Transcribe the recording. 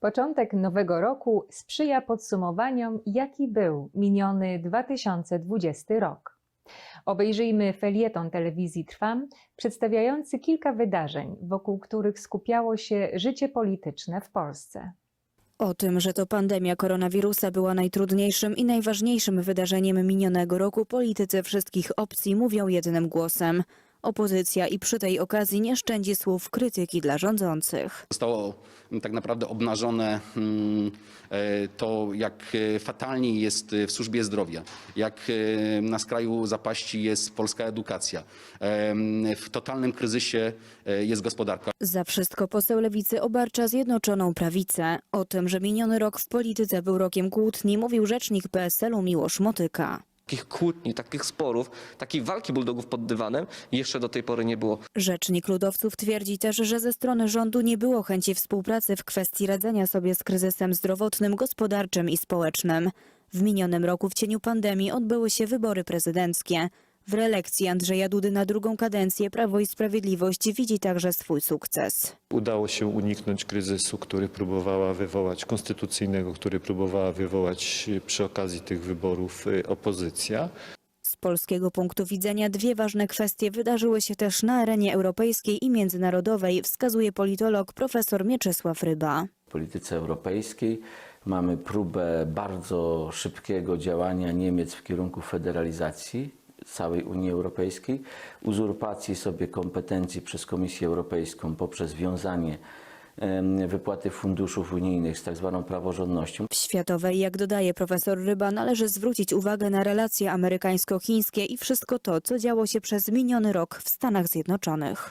Początek nowego roku sprzyja podsumowaniom, jaki był miniony 2020 rok. Obejrzyjmy felieton telewizji Trwam, przedstawiający kilka wydarzeń, wokół których skupiało się życie polityczne w Polsce. O tym, że to pandemia koronawirusa była najtrudniejszym i najważniejszym wydarzeniem minionego roku, politycy wszystkich opcji mówią jednym głosem. Opozycja i przy tej okazji nie szczędzi słów krytyki dla rządzących. Zostało mm, tak naprawdę obnażone mm, e, to, jak e, fatalnie jest e, w służbie zdrowia, jak na skraju zapaści jest polska edukacja. W totalnym kryzysie jest gospodarka. Za wszystko poseł lewicy obarcza Zjednoczoną Prawicę. O tym, że miniony rok w polityce był rokiem kłótni, mówił rzecznik PSL-u Miłosz Motyka. Takich kłótni, takich sporów, takiej walki bulldogów pod dywanem jeszcze do tej pory nie było. Rzecznik ludowców twierdzi też, że ze strony rządu nie było chęci współpracy w kwestii radzenia sobie z kryzysem zdrowotnym, gospodarczym i społecznym. W minionym roku w cieniu pandemii odbyły się wybory prezydenckie. W reelekcji Andrzeja Dudy na drugą kadencję Prawo i Sprawiedliwość widzi także swój sukces. Udało się uniknąć kryzysu, który próbowała wywołać, konstytucyjnego, który próbowała wywołać y, przy okazji tych wyborów y, opozycja. Z polskiego punktu widzenia dwie ważne kwestie wydarzyły się też na arenie europejskiej i międzynarodowej, wskazuje politolog profesor Mieczysław Ryba. W polityce europejskiej mamy próbę bardzo szybkiego działania Niemiec w kierunku federalizacji całej Unii Europejskiej, uzurpacji sobie kompetencji przez Komisję Europejską poprzez wiązanie wypłaty funduszów unijnych z tak zwaną praworządnością. W światowej, jak dodaje profesor Ryba, należy zwrócić uwagę na relacje amerykańsko-chińskie i wszystko to, co działo się przez miniony rok w Stanach Zjednoczonych.